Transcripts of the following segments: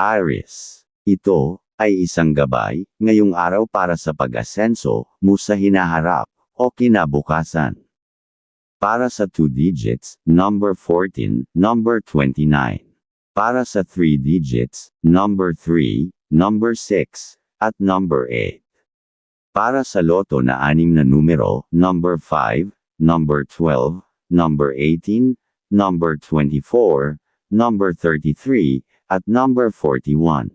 Aries. Ito ay isang gabay ngayong araw para sa pag-asenso mo sa hinaharap o kinabukasan. Para sa 2 digits, number 14, number 29. Para sa 3 digits, number 3, number 6, at number 8. Para sa loto na anim na numero, number 5, number 12, number 18, number 24, number 33, at number 41.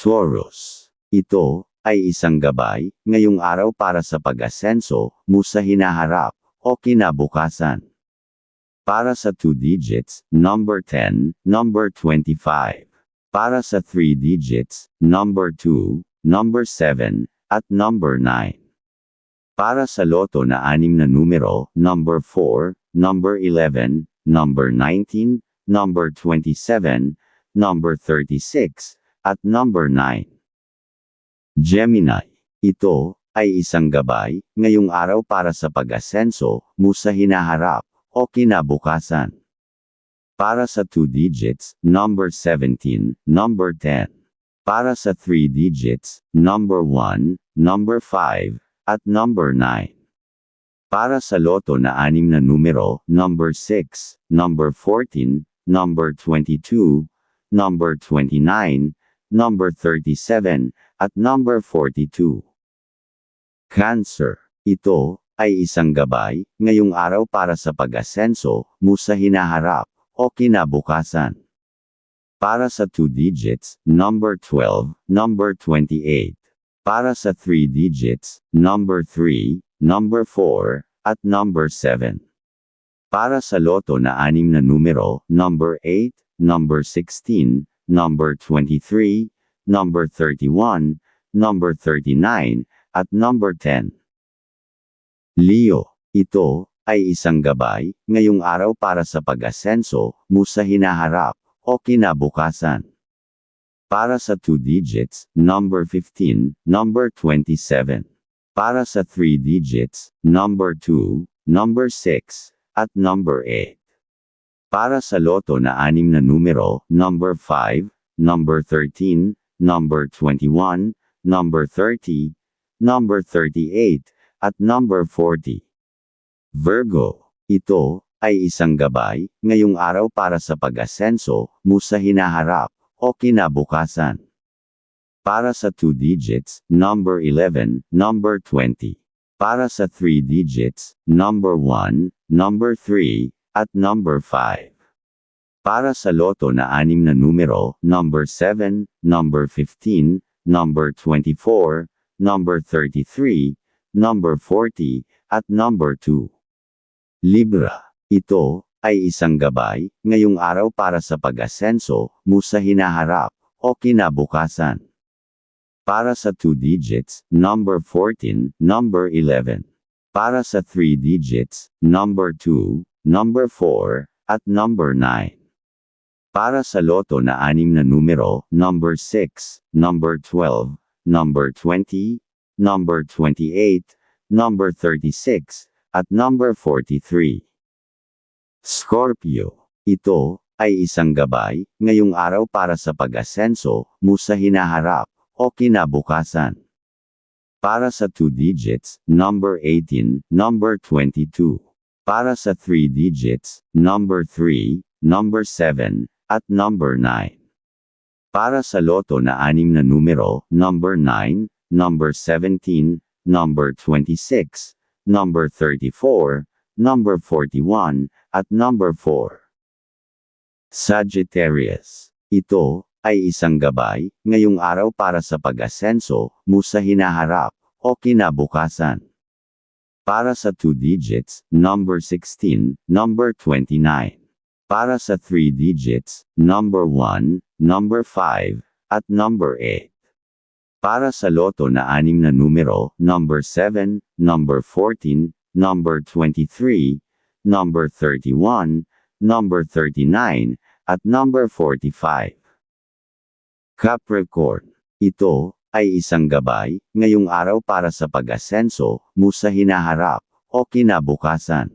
Taurus. Ito ay isang gabay ngayong araw para sa pag-asenso mo sa hinaharap o kinabukasan. Para sa 2 digits, number 10, number 25. Para sa 3 digits, number 2, number 7, at number 9. Para sa loto na anim na numero, number 4, number 11, number 19, number 27, number 36, at number 9. Gemini. Ito ay isang gabay ngayong araw para sa pag-asenso mo sa hinaharap o kinabukasan. Para sa 2 digits, number 17, number 10. Para sa 3 digits, number 1, number 5, at number 9. Para sa loto na anim na numero, number 6, number 14, number 22, number 29, number 37, at number 42. Cancer. Ito ay isang gabay ngayong araw para sa pag-asenso mo sa hinaharap o kinabukasan. Para sa 2 digits, number 12, number 28. Para sa 3 digits, number 3, number 4, at number 7. Para sa loto na anim na numero, number 8, number 16, number 23, number 31, number 39, at number 10. Leo, ito ay isang gabay ngayong araw para sa pag-asenso mo hinaharap o kinabukasan. Para sa 2 digits, number 15, number 27. Para sa 3 digits, number 2, number 6, at number 8. Para sa loto na anim na numero, number 5, number 13, number 21, number 30, number 38, at number 40. Virgo, ito ay isang gabay ngayong araw para sa pag-asenso mo sa hinaharap o kinabukasan. Para sa 2 digits, number 11, number 20. Para sa 3 digits, number 1, number 3, at number 5. Para sa loto na anim na numero, number 7, number 15, number 24, number 33, number 40, at number 2. Libra. Ito ay isang gabay ngayong araw para sa pag-asenso mo sa hinaharap o kinabukasan. Para sa 2 digits, number 14, number 11. Para sa 3 digits, number 2, number 4, at number 9. Para sa loto na anim na numero, number 6, number 12, number 20, number 28, number 36, at number 43. Scorpio. Ito ay isang gabay ngayong araw para sa pag-asenso mo sa hinaharap o kinabukasan. Para sa 2 digits, number 18, number 22. Para sa 3 digits, number 3, number 7, at number 9. Para sa loto na anim na numero, number 9, number 17, number 26, number 34, number 41, at number 4. Sagittarius. Ito ay isang gabay ngayong araw para sa pag-asenso mo sa hinaharap o kinabukasan. Para sa 2 digits, number 16, number 29. Para sa 3 digits, number 1, number 5, at number 8. Para sa loto na anim na numero, number 7, number 14, number 23, number 31, number 39, at number 45. Capricorn. Ito ay isang gabay ngayong araw para sa pag-asenso mo sa hinaharap o kinabukasan.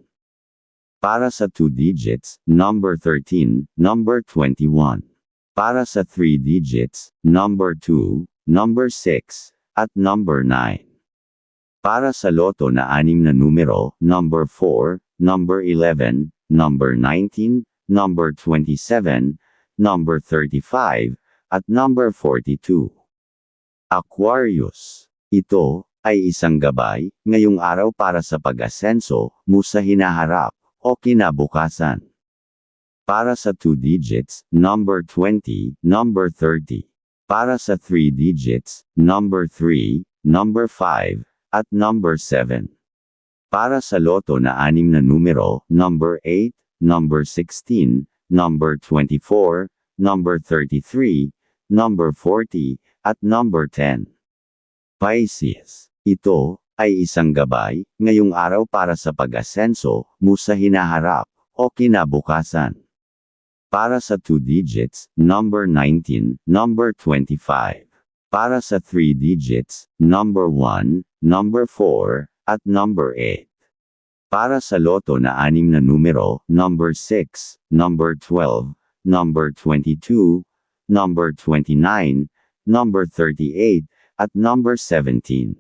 Para sa 2 digits, number 13, number 21. Para sa 3 digits, number 2, number 6, at number 9. Para sa loto na anim na numero, number 4, number 11, number 19, number 27, number 35, at number 42. Aquarius. Ito ay isang gabay ngayong araw para sa pag-asenso mo sa hinaharap o kinabukasan. Para sa 2 digits, number 20, number 30. Para sa 3 digits, number 3, number 5, at number 7. Para sa loto na anim na numero, number 8, number 16, number 24, number 33, number 40, at number 10. Pisces. Ito ay isang gabay ngayong araw para sa pag-asenso mo sa hinaharap o kinabukasan. Para sa 2 digits, number 19, number 25. Para sa 3 digits, number 1, number 4, at number 8. Para sa loto na anim na numero, number 6, number 12, number 22, number 29, number 38, at number 17.